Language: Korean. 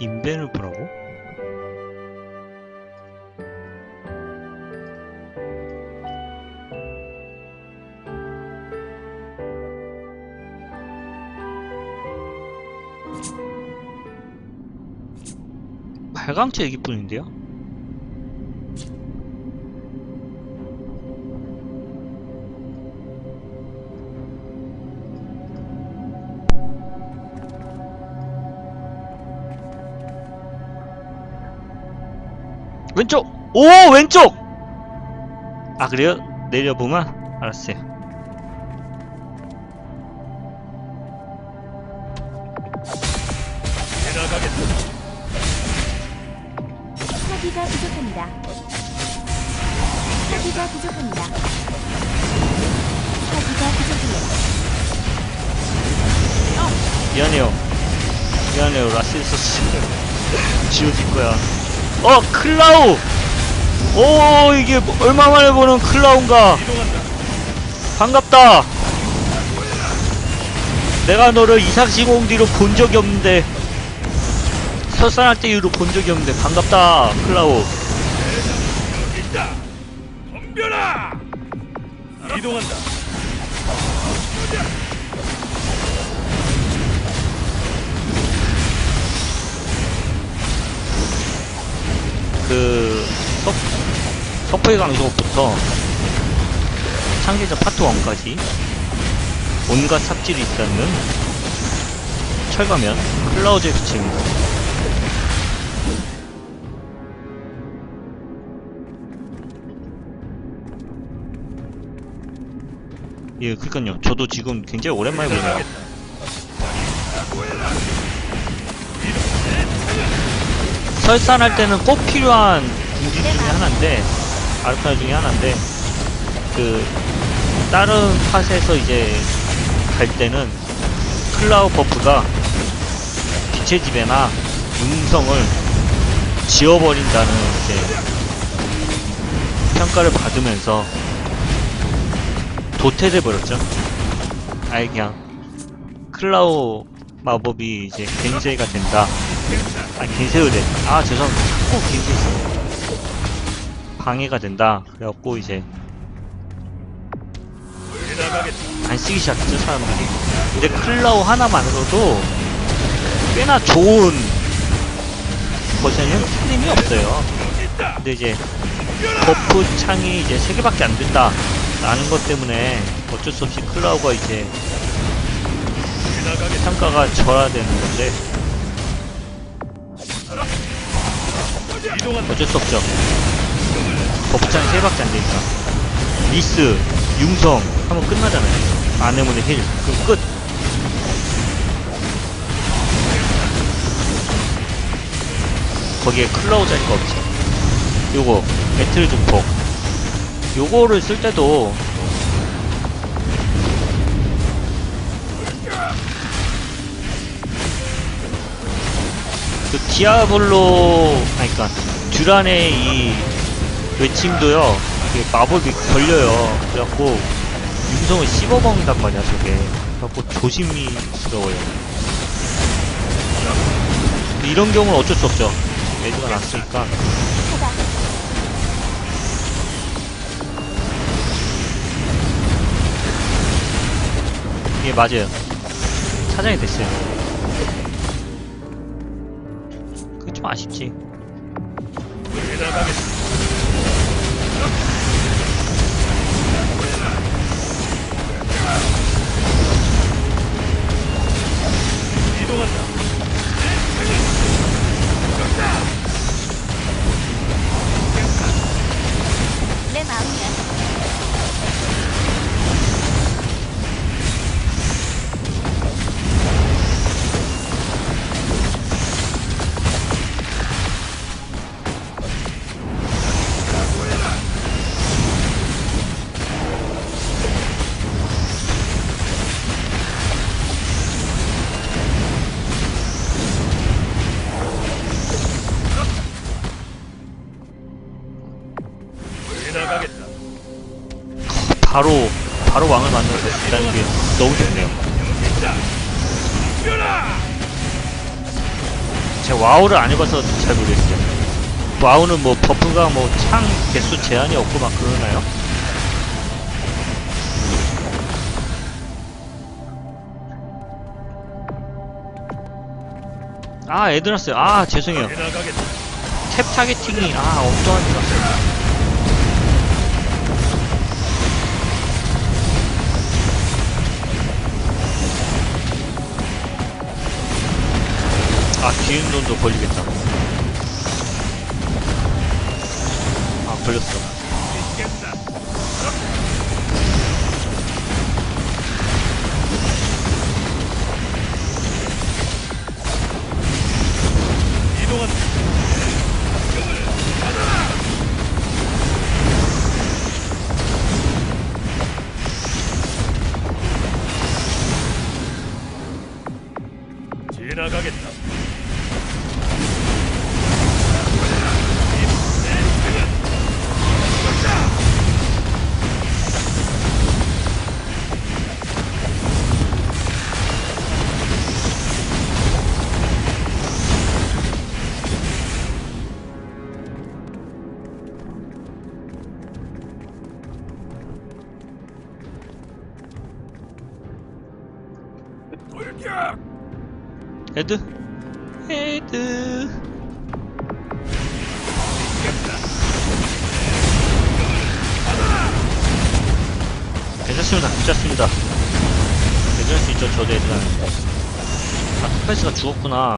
인벤을 보라고? 발광체 얘기뿐인데요? 왼쪽! 오! 왼쪽! 아 그래요? 내려보면? 알았어요 사기가 부족합니다. 사기가 부족합니다. 사기가 부족합니다. 미안해요 미안해요 라시스 씨 지워질 거야 어! 클라우! 오 이게 뭐- 얼마만에 보는 클라우인가 반갑다 내가 너를 이상시공 뒤로 본 적이 없는데 설산할 때 이후로 본 적이 없는데 반갑다 클라우. 이동한다. 석포의 강속부터 창제자 파트 1까지 온갖 삽질이 있다는 철가면 클라우즈의 비침입니다. 예, 그니까요. 저도 지금 굉장히 오랜만에 보네요. 설산할 때는 꼭 필요한 궁지 중에 하나인데 아르카나 중에 하나인데 그 다른 팟에서 이제 갈 때는 클라우 버프가 빛의 지배나 음성을 지워버린다는 이제 평가를 받으면서 도태돼 버렸죠. 아예 그냥 클라우 마법이 이제 겐세가 된다. 아, 겐세의래. 아, 죄송합니다. 자꾸 겐세 있어. 방해가 된다. 그래갖고 이제 안 쓰기 시작했죠, 사람들이. 근데 클라우 하나만으로도 꽤나 좋은 버전이 틀림이 없어요. 근데 이제 버프 창이 이제 3개밖에 안 된다. 라는 것 때문에 어쩔 수 없이 클라우가 이제 평가가 절하되는 건데. 어쩔 수 없죠. 버프창이 3개밖에 안 되니까. 미스, 융성 하면 끝나잖아요. 아네모네 힐. 그럼 끝. 거기에 클라우 짤거 없지. 요거, 배틀 증폭. 요거를 쓸 때도 그 디아블로 아니 그니까 듀란의 이 외침도요. 이게 마법이 걸려요. 그래갖고 융성을 씹어먹는단 말이야 저게. 그래갖고 조심스러워요. 근데 이런 경우는 어쩔 수 없죠. 레드가 났으니까. 예 맞아요. 차장이 됐어요. 그게 좀 아쉽지 바로 바로 왕을 있다는 게 너무 좋네요. 제가 와우를 안 해봐서 잘 모르겠어요. 와우는 뭐 버프가 뭐 창 개수 제한이 없고 막 그러나요? 아 애드라스 아 죄송해요. 탭 타겟팅이 아 엉뚱합니다 아 기운돈도 걸리겠다 아 걸렸어. 지나가겠다. 헤드? 헤드. 괜찮습니다. 괜찮습니다. 괜찮을 수 있죠 저도 애들 아 투패스가 죽었구나